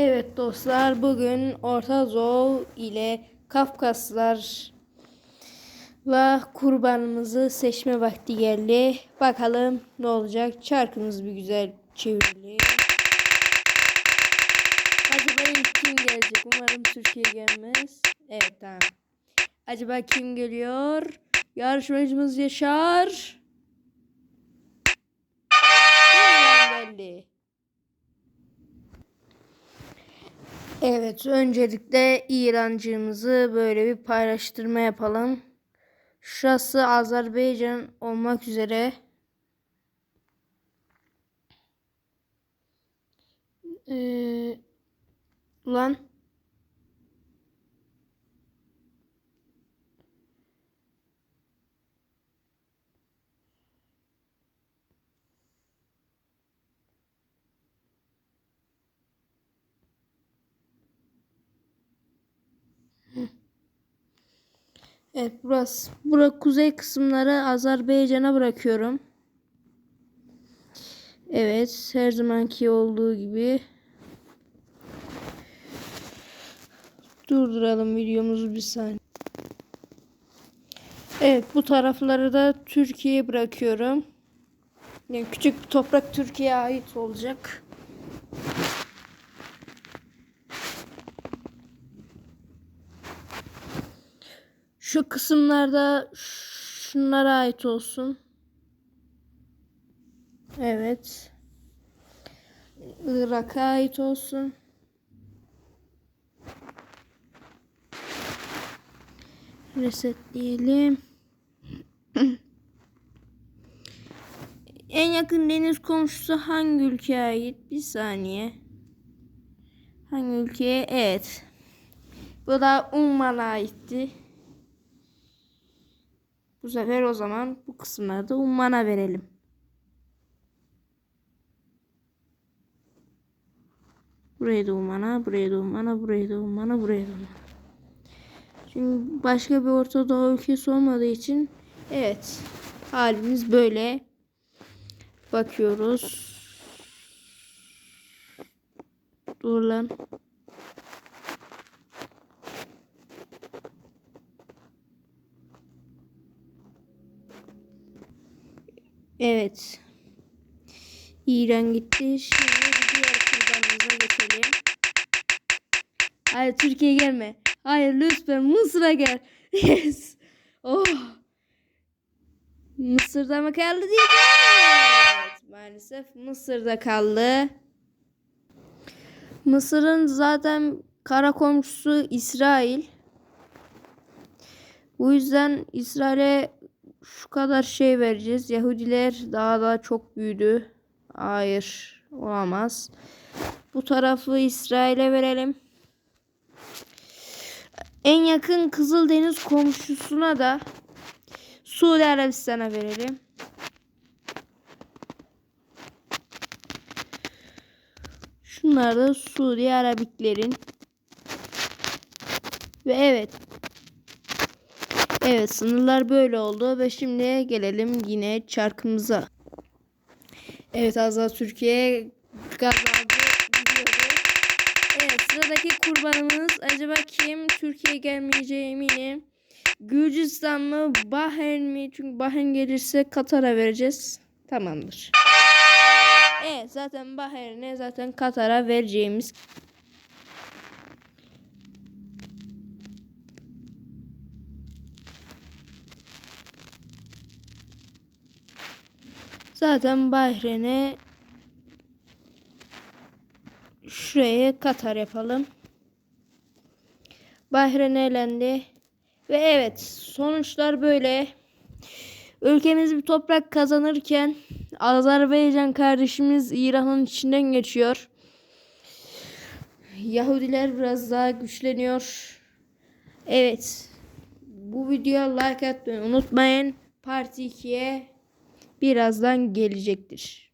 Evet dostlar bugün Orta Doğu ile Kafkaslarla kurbanımızı seçme vakti geldi. Bakalım ne olacak. Çarkımız bir güzel çevirili. Acaba kim gelecek? Umarım Türkiye gelmez. Evet tamam. Acaba kim geliyor? Yarışmacımız Yaşar. Evet, öncelikle İrancığımızı böyle bir paylaştırma yapalım. Şurası Azerbaycan olmak üzere. Ee, lan. Evet burası. Bura kuzey kısımları Azerbaycan'a bırakıyorum. Evet her zamanki olduğu gibi. Durduralım videomuzu bir saniye. Evet bu tarafları da Türkiye'ye bırakıyorum. Yani küçük bir toprak Türkiye'ye ait olacak. Şu kısımlarda şunlara ait olsun. Evet. Irak'a ait olsun. Resetleyelim. en yakın deniz komşusu hangi ülkeye ait? Bir saniye. Hangi ülkeye? Evet. Bu da Umman'a aitti. Bu sefer o zaman bu kısımları da Umman'a verelim. Burayı da Umman'a, burayı da Umman'a, burayı da Umman'a, burayı da Umman'a. Çünkü başka bir Orta Doğu ülkesi olmadığı için evet halimiz böyle. Bakıyoruz. Dur lan. Evet. İran gitti. Şimdi diğer kurbanımıza geçelim. Hayır Türkiye gelme. Hayır lütfen Mısır'a gel. Yes. Oh. Mısır'da mı kaldı diyeceğim. Evet, maalesef Mısır'da kaldı. Mısır'ın zaten kara komşusu İsrail. Bu yüzden İsrail'e şu kadar şey vereceğiz. Yahudiler daha da çok büyüdü. Hayır olamaz. Bu tarafı İsrail'e verelim. En yakın Kızıldeniz komşusuna da Suudi Arabistan'a verelim. Şunlar da Suudi Arabiklerin. Ve evet. Evet sınırlar böyle oldu ve şimdi gelelim yine çarkımıza. Evet Azal Türkiye kazandı. Evet sıradaki kurbanımız acaba kim? Türkiye gelmeyeceği eminim. Gürcistan mı? Bahreyn mi? Çünkü Bahreyn gelirse Katar'a vereceğiz. Tamamdır. Evet zaten Bahreyn'e zaten Katar'a vereceğimiz Zaten Bahreyn'e şuraya Katar yapalım. Bahreyn elendi. Ve evet sonuçlar böyle. Ülkemiz bir toprak kazanırken Azerbaycan kardeşimiz İran'ın içinden geçiyor. Yahudiler biraz daha güçleniyor. Evet. Bu videoya like atmayı unutmayın. Parti 2'ye birazdan gelecektir.